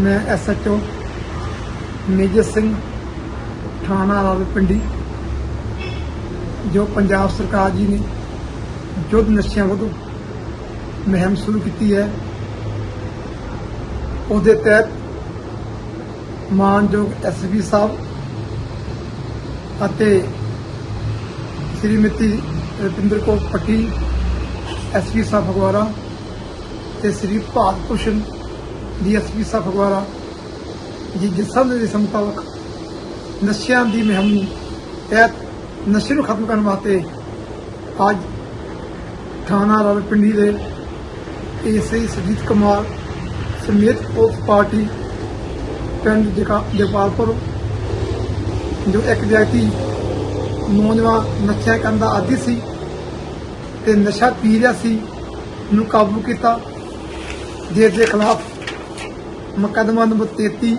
ਮੈਂ SHO major Singh ਥਾਣਾ ਰਾਵਲਪਿੰਡੀ ਜੋ ਪੰਜਾਬ ਸਰਕਾਰ ਜੀ ਨੇ ਯੁੱਧ ਨਸ਼ਿਆਂ ਵਿਰੁੱਧ ਮੁਹਿੰਮ ਸ਼ੁਰੂ ਕੀਤੀ ਹੈ। ਉਹਦੇ ਤਹਿਤ ਮਾਨਯੋਗ ਐਸਪੀ ਸਾਹਿਬ ਅਤੇ ਸ਼੍ਰੀਮਤੀ ਰਪਿੰਦਰ ਕੌਰ ਪੱਟੀ ਐਸਪੀ ਸਾਹਿਬ ਫਗਵਾੜਾ ਤੇ ਸ੍ਰੀ ਭਾਰਤ ਭੂਸ਼ਣ ਡੀਐਸਪੀ ਸਾਹਿਬ ਫਗਵਾੜਾ ਜੀ ਜਿਸਾਂ ਦੇ ਮੁਤਾਬਕ ਨਸ਼ਿਆਂ ਦੀ ਮੁਹਿੰਮ ਤਹਿਤ ਨਸ਼ੇ ਨੂੰ ਖਤਮ ਕਰਨ ਵਾਸਤੇ ਅੱਜ ਥਾਣਾ ਰਾਵਲਪਿੰਡੀ ਦੇ ਏਸਆਈ ਸੁਜੀਤ ਕੁਮਾਰ ਸਮੇਤ ਪੁਲਿਸ ਪਾਰਟੀ ਪਿੰਡ ਜਗਾ ਜਗਪਾਲਪੁਰ, ਜੋ ਇੱਕ ਵਿਅਕਤੀ ਨੌਜਵਾਨ ਨਸ਼ਾ ਕਰਨ ਦਾ ਆਦੀ ਸੀ ਤੇ ਨਸ਼ਾ ਪੀ ਰਿਹਾ ਸੀ, ਨੂੰ ਕਾਬੂ ਕੀਤਾ ਜਿਸ ਦੇ ਖਿਲਾਫ ਮੁਕੱਦਮਾ ਨੰਬਰ 33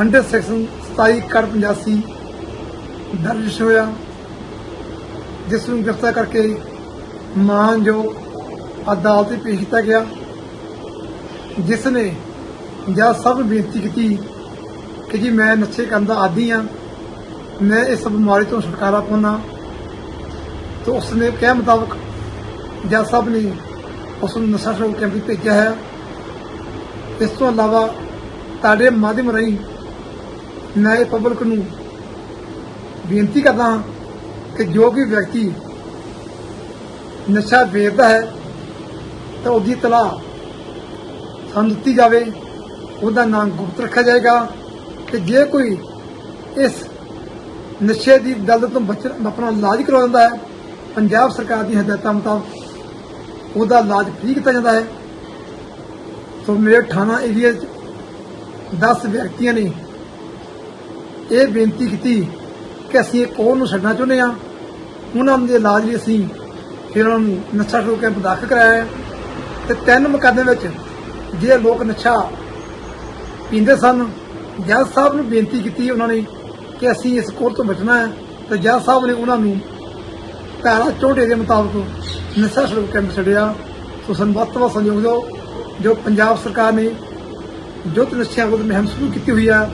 ਅੰਡਰ ਸੈਕਸ਼ਨ 27 ਕਰ 85 ਦਰਜ ਹੋਇਆ, ਜਿਸ ਨੂੰ ਗ੍ਰਿਫਤਾਰ ਕਰਕੇ ਮਾਨਯੋਗ ਅਦਾਲਤ ਵਿੱਚ ਪੇਸ਼ ਕੀਤਾ ਗਿਆ, ਜਿਸ ਨੇ ਜੱਜ ਸਾਹਿਬ ਬੇਨਤੀ ਕੀਤੀ ਕਿ ਜੀ ਮੈਂ ਨਸ਼ੇ ਕਰਨ ਦਾ ਆਦੀ ਹਾਂ, ਮੈਂ ਇਸ ਬਿਮਾਰੀ ਤੋਂ ਛੁਟਕਾਰਾ ਪਾਉਣਾ ਤੇ ਉਸ ਨੇ ਕਹਿ ਮੁਤਾਬਕ ਜੱਜ ਸਾਹਿਬ ਨੇ ਉਸ ਨੂੰ ਨਸ਼ਾ ਛੁਡਾਊ ਕੈਂਪ ਵਿੱਚ ਭੇਜਿਆ ਹੈ। ਇਸ ਤੋਂ ਇਲਾਵਾ ਤੁਹਾਡੇ ਮਾਧਿਅਮ ਰਾਹੀਂ ਮੈਂ ਪਬਲਿਕ ਨੂੰ ਬੇਨਤੀ ਕਰਦਾ ਹਾਂ ਕਿ ਜੋ ਵੀ ਵਿਅਕਤੀ ਨਸ਼ਾ ਵੇਚਦਾ ਹੈ ਤਾਂ ਉਹਦੀ ਤਲਾਹ ਸਾਨੂੰ ਦਿੱਤੀ ਜਾਵੇ, ਉਹਦਾ ਨਾਮ ਗੁਪਤ ਰੱਖਿਆ ਜਾਏਗਾ ਤੇ ਜੇ ਕੋਈ ਇਸ ਨਸ਼ੇ ਦੀ ਦਲਦਲ ਤੋਂ ਬਚਣ, ਆਪਣਾ ਇਲਾਜ ਕਰਵਾਉਂਦਾ ਹੈ, ਪੰਜਾਬ ਸਰਕਾਰ ਦੀ ਹਦਾਇਤਾਂ ਮੁਤਾਬਕ ਉਹਦਾ ਇਲਾਜ ਫ੍ਰੀ ਕੀਤਾ ਜਾਂਦਾ ਹੈ। ਸੋ ਮੇਰੇ ਥਾਣਾ ਏਰੀਆ 'ਚ 10 ਵਿਅਕਤੀਆਂ ਨੇ ਇਹ ਬੇਨਤੀ ਕੀਤੀ ਕਿ ਅਸੀਂ ਇਹ ਹੋਰ ਨੂੰ ਛੱਡਣਾ ਚਾਹੁੰਦੇ ਹਾਂ। ਉਹਨਾਂ ਦੇ ਇਲਾਜ ਲਈ ਅਸੀਂ ਫਿਰ ਉਹਨਾਂ ਨੂੰ ਨਸ਼ਾ ਛੁਡਾਊ ਕੈਂਪ ਦਾਖਲ ਕਰਾਇਆ ਹੈ ਤੇ ਤਿੰਨ ਮੁਕੱਦਮੇ ਵਿੱਚ ਜੇ ਲੋਕ ਨਸ਼ਾ ਪੀਂਦੇ ਸਨ, ਜੱਜ ਸਾਹਿਬ ਨੂੰ ਬੇਨਤੀ ਕੀਤੀ ਉਹਨਾਂ ਨੇ ਕਿ ਅਸੀਂ ਇਸ ਕੋਰ ਤੋਂ ਬਚਣਾ ਹੈ ਤੇ ਜੱਜ ਸਾਹਿਬ ਨੇ ਉਹਨਾਂ ਨੂੰ ਧਾਰਾ 64 ਦੇ ਮੁਤਾਬਕ ਨਸ਼ਾ ਛੁਡਾਊ ਕੈਂਪ ਛੱਡਿਆ। ਸੋ ਸਾਨੂੰ ਵੱਧ ਤੋਂ ਵੱਧ ਸਹਿਯੋਗ ਦਿਓ। ਜੋ ਪੰਜਾਬ ਸਰਕਾਰ ਨੇ ਜੋ ਨਸ਼ਿਆਂ ਵਿਰੁੱਧ ਮੁਹਿੰਮ ਸ਼ੁਰੂ ਕੀਤੀ ਹੋਈ ਹੈ